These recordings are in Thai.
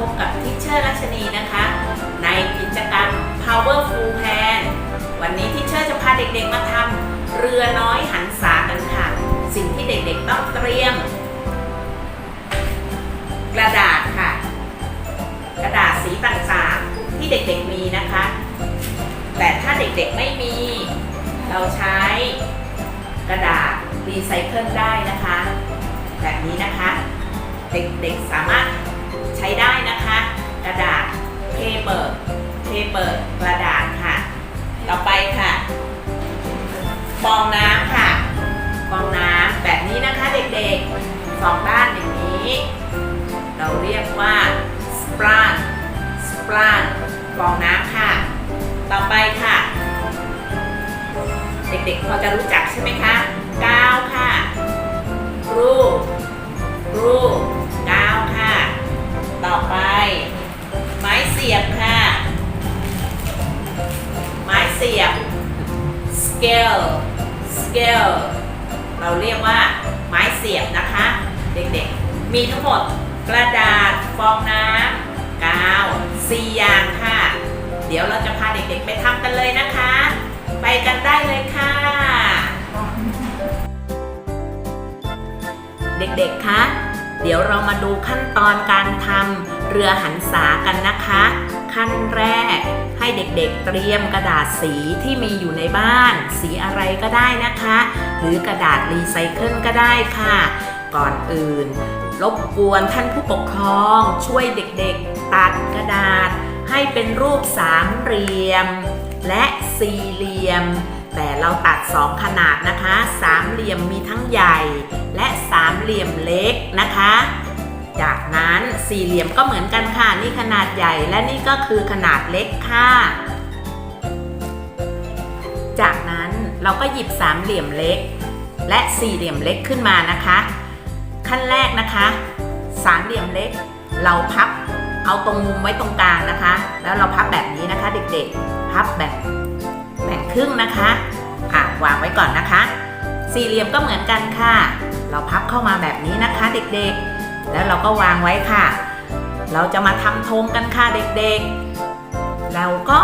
พบกับทิชเชอร์รัชนีนะคะ ในกิจกรรม Powerful pan วันนี้ทิชเชอร์จะพาเด็กๆมาทำเรือน้อยหันษากันค่ะ สิ่งที่เด็กๆต้องเตรียม กระดาษค่ะ กระดาษสีต่างๆที่เด็กๆมีนะคะ แต่ถ้าเด็กๆไม่มี เราใช้กระดาษรีไซเคิลได้นะคะ แบบนี้นะคะ เด็กๆสามารถ ใช้ได้นะคะ กระดาษเพเปอร์เพเปอร์กระดาษค่ะ ต่อไปค่ะฟองน้ำค่ะฟองน้ำแบบนี้นะคะเด็กๆสองด้านอย่างนี้ เราเรียกว่าสปรานสปรานฟองน้ำค่ะ ต่อไปค่ะ เด็กๆพอจะรู้จักใช่ไหมคะกาวค่ะรูรู มีทั้งหมดกระดาษฟองน้ำกาวสี่อย่างค่ะ เดี๋ยวเราจะพาเด็กๆไปทำกันเลยนะคะ ไปกันได้เลยค่ะ เด็กๆคะเดี๋ยวเรามาดูขั้นตอนการทำเรือหันษากันนะคะ ขั้นแรกให้เด็กๆเตรียมกระดาษสีที่มีอยู่ในบ้าน สีอะไรก็ได้นะคะ หรือกระดาษรีไซเคิลก็ได้ค่ะ ก่อนอื่น รบกวนท่านผู้ปกครองช่วยเด็กๆ ตัดกระดาษ ให้เป็นรูปสามเหลี่ยม และสี่เหลี่ยม แต่เราตัดสองขนาดนะคะ สามเหลี่ยมมีทั้งใหญ่ และสามเหลี่ยมเล็กนะคะ จากนั้นสี่เหลี่ยมก็เหมือนกันค่ะ นี่ขนาดใหญ่และนี่ก็คือขนาดเล็กค่ะ จากนั้นเราก็หยิบสามเหลี่ยมเล็ก และสี่เหลี่ยมเล็กขึ้นมานะคะ ขั้นแรกนะคะ สามเหลี่ยมเล็ก เราพับเอาตรงมุมไว้ตรงกลางนะคะ แล้วเราพับแบบนี้นะคะ เด็กๆ พับแบบแบ่งครึ่งนะคะอะวางไว้ก่อนนะคะ สี่เหลี่ยมก็เหมือนกันค่ะ เราพับเข้ามาแบบนี้นะคะเด็กๆ แล้วเราก็วางไว้ค่ะ เราจะมาทำธงกันค่ะเด็กๆ เราก็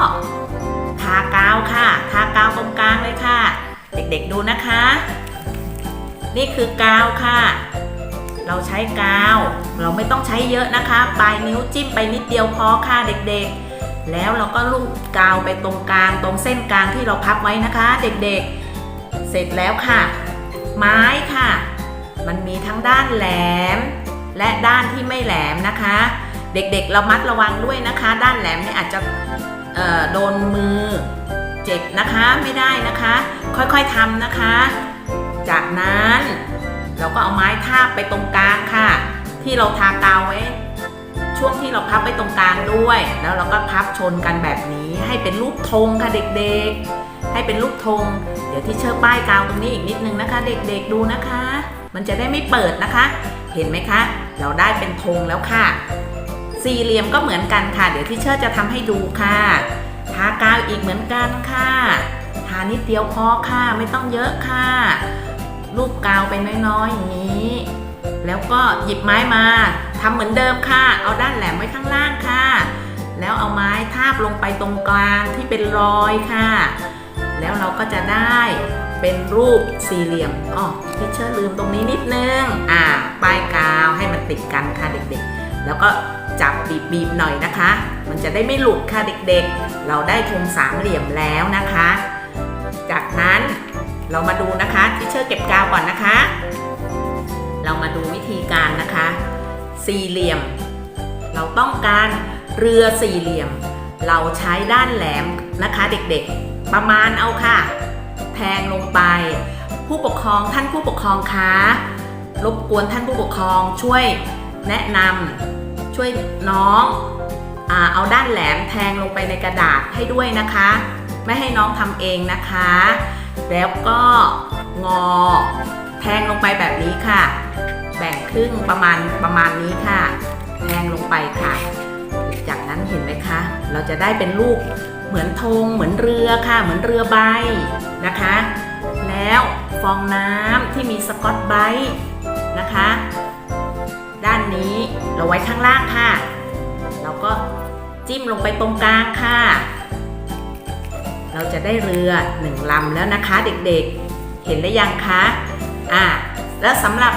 ทากาวค่ะทากาวตรงกลางเลยค่ะ เด็กๆดูนะคะ นี่คือกาวค่ะ เราใช้กาว เราไม่ต้องใช้เยอะนะคะ ปลายนิ้วจิ้มไปนิดเดียวพอค่ะเด็กๆ แล้วเราก็ลูบกาวไปตรงกลาง ตรงเส้นกลางที่เราพับไว้นะคะ เด็กๆ เสร็จแล้วค่ะ ไม้ค่ะ มันมีทั้งด้านแหลม และด้านที่ไม่แหลมนะคะ เด็กๆ เรามัดระวังด้วยนะคะ ด้านแหลมเนี่ยอาจจะโดนมือเจ็บนะคะไม่ได้นะคะ ค่อยๆทำนะคะ จากนั้น เราก็เอาไม้ทาบไปตรงกลางค่ะ ที่เราทากาวไว้ ช่วงที่เราพับไปตรงกลางด้วย แล้วเราก็พับชนกันแบบนี้ให้เป็นรูปธงค่ะเด็กๆ ให้เป็นรูปธง เดี๋ยวที่เชิญป้ายกาวตรงนี้อีกนิดนึงนะคะ เด็กๆดูนะคะ มันจะได้ไม่เปิดนะคะ เห็นไหมคะ เราได้เป็นธงแล้วค่ะ สี่เหลี่ยมก็เหมือนกันค่ะ เดี๋ยวที่เชิญจะทำให้ดูค่ะทากาวอีกเหมือนกันค่ะ ทานิดเดียวพอค่ะ ไม่ต้องเยอะค่ะ รูปกาวไปน้อยๆอย่างนี้ แล้วก็หยิบไม้มาทำเหมือนเดิมค่ะ เอาด้านแหลมไว้ข้างล่างค่ะ แล้วเอาไม้ทาบลงไปตรงกลางที่เป็นรอยค่ะ แล้วเราก็จะได้เป็นรูปสี่เหลี่ยมอ๋อที่เชอร์ลืมตรงนี้นิดนึง อ่าป้ายกาวให้มันติดกันค่ะเด็กๆ แล้วก็จับบีบๆหน่อยนะคะ มันจะได้ไม่หลุดค่ะเด็กๆ เราได้ธงสามเหลี่ยมแล้วนะคะ เรามาดูนะคะที่เชอร์เก็บกาวก่อนนะคะ เรามาดูวิธีการนะคะ สี่เหลี่ยม เราต้องการเรือสี่เหลี่ยม เราใช้ด้านแหลมนะคะเด็กๆ ประมาณเอาค่ะ แทงลงไป ผู้ปกครองท่านผู้ปกครองคะรบกวนท่านผู้ปกครองช่วยแนะนำช่วยน้องอเอาด้านแหลมแทงลงไปในกระดาษให้ด้วยนะคะ ไม่ให้น้องทำเองนะคะ แล้วก็งอแทงลงไปแบบนี้ค่ะ แบ่งครึ่งประมาณประมาณนี้ค่ะ แทงลงไปค่ะ จากนั้นเห็นไหมคะ เราจะได้เป็นรูปเหมือนธงเหมือนเรือค่ะ เหมือนเรือใบนะคะ แล้วฟองน้ำที่มีสกอตไบรท์นะคะ ด้านนี้เราไว้ข้างล่างค่ะ เราก็จิ้มลงไปตรงกลางค่ะ เราจะได้เรือหนึ่งลำแล้วนะคะเด็กๆ เห็นหรือยังคะอ่าแล้วสำหรับ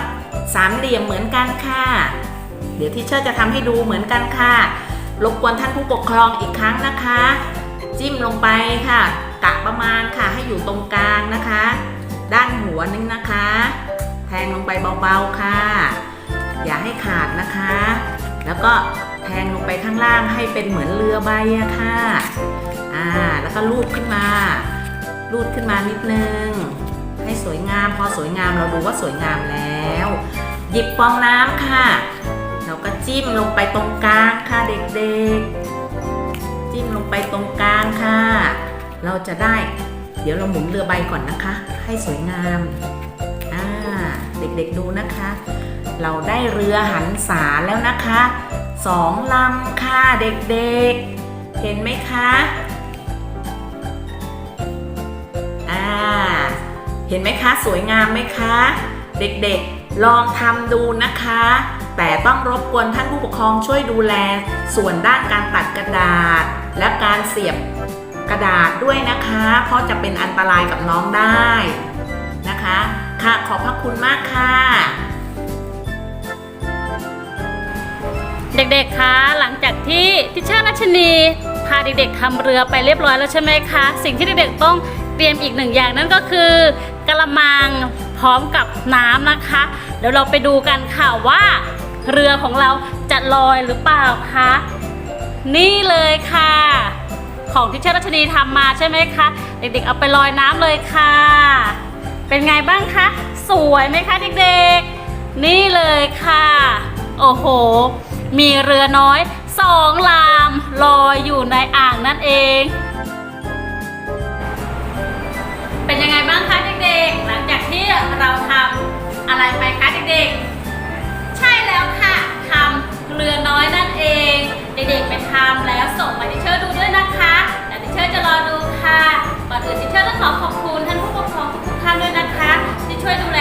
สามเหลี่ยมเหมือนกันค่ะ เดี๋ยวที่เชอร์จะทำให้ดูเหมือนกันค่ะรบกวนท่านผู้ปกครองอีกครั้งนะคะ จิ้มลงไปค่ะกะประมาณค่ะให้อยู่ตรงกลางนะคะ ด้านหัวนึงนะคะ แทงลงไปเบาๆค่ะ อย่าให้ขาดนะคะ แล้วก็แทงลงไปข้างล่างให้เป็นเหมือนเรือใบอะค่ะ อ่าแล้วก็ลูดขึ้นมาลูดขึ้นมานิดนึง ให้สวยงาม พอสวยงามเราดูว่าสวยงามแล้ว หยิบฟองน้ำค่ะ เราก็จิ้มลงไปตรงกลางค่ะเด็กๆ จิ้มลงไปตรงกลางค่ะ เราจะได้ เดี๋ยวเราหมุนเรือใบก่อนนะคะ ให้สวยงามอ่าเด็กๆดูนะคะ เราได้เรือหันษาแล้วนะคะสองลำค่ะเด็กๆ เห็นไหมคะ เห็นไหมคะ สวยงามไหมคะ เด็กๆลองทำดูนะคะ แต่ต้องรบกวนท่านผู้ปกครองช่วยดูแล ส่วนด้านการตัดกระดาษ และการเสียบกระดาษด้วยนะคะ เพราะจะเป็นอันตรายกับน้องได้นะคะ ค่ะขอบพระคุณมากค่ะ เด็กๆ คะ หลังจากที่ทิชเชอร์รัชนีพาเด็กๆทำเรือไปเรียบร้อยแล้วใช่ไหมคะ สิ่งที่เด็กๆต้อง เตรียมอีกหนึ่งอย่างนั่นก็คือกระมังพร้อมกับน้ำนะคะ เดี๋ยวเราไปดูกันค่ะว่าเรือของเราจะลอยหรือเปล่าคะนี่เลยค่ะ ของทิชเชอร์รัชนีทำมาใช่ไหมคะ เด็กๆเอาไปลอยน้ำเลยค่ะ เป็นไงบ้างคะ สวยไหมคะเด็กๆ นี่เลยค่ะ โอ้โห มีเรือน้อยสองลามลอยอยู่ในอ่างนั่นเอง เป็นยังไงบ้างคะเด็กๆ หลังจากที่เราทำอะไรไปคะเด็กๆ ใช่แล้วค่ะทำเกลือน้อยนั่นเอง เด็กๆไปทำแล้วส่งมาดิเชิร์ดูด้วยนะคะแต่ดิเชิร์จะรอดูค่ะก่อนอื่นดิเชิร์ต้องขอขอบคุณท่านผู้ปกครองทุกท่านด้วยนะคะ ที่ช่วยดูแล